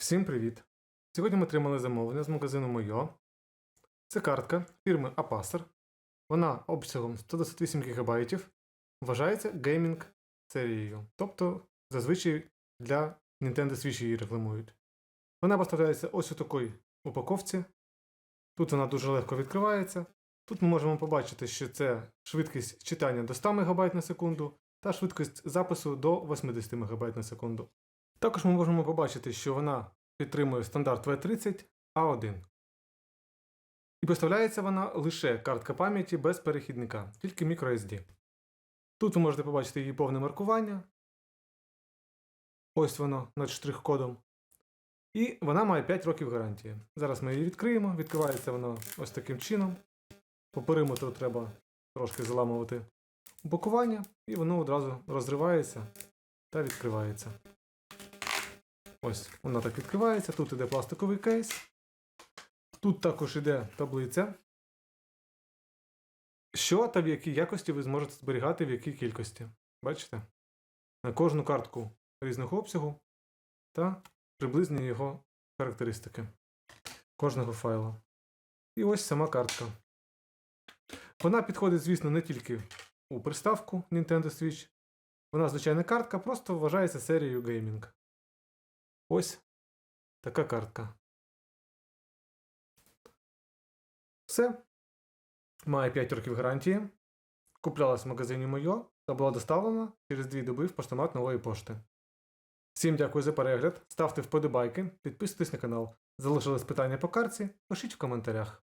Всім привіт! Сьогодні ми отримали замовлення з магазину Мойо. Це картка фірми Apacer. Вона обсягом 128 ГБ вважається геймінг серією. Тобто зазвичай для Nintendo Switch її рекламують. Вона поставляється ось у такій упаковці. Тут вона дуже легко відкривається. Тут ми можемо побачити, що це швидкість читання до 100 МБ на секунду та швидкість запису до 80 МБ на секунду. Також ми можемо побачити, що вона підтримує стандарт V30 A1. І поставляється вона лише картка пам'яті без перехідника, тільки microSD. Тут ви можете побачити її повне маркування. Ось воно над штрих-кодом. І вона має 5 років гарантії. Зараз ми її відкриємо. Відкривається вона ось таким чином. По периметру треба трошки заламувати упакування, і воно одразу розривається та відкривається. Ось, вона так відкривається, тут іде пластиковий кейс. Тут також іде таблиця. Що та в якій якості ви зможете зберігати в якій кількості. Бачите? На кожну картку різного обсягу та приблизні його характеристики кожного файла. І ось сама картка. Вона підходить, звісно, не тільки у приставку Nintendo Switch. Вона звичайна картка, просто вважається серією геймінг. Ось така картка. Все. Має 5 років гарантії. Куплялась в магазині Мойо та була доставлена через 2 доби в поштомат нової пошти. Всім дякую за перегляд. Ставте вподобайки, підписуйтесь на канал. Залишились питання по картці, пишіть в коментарях.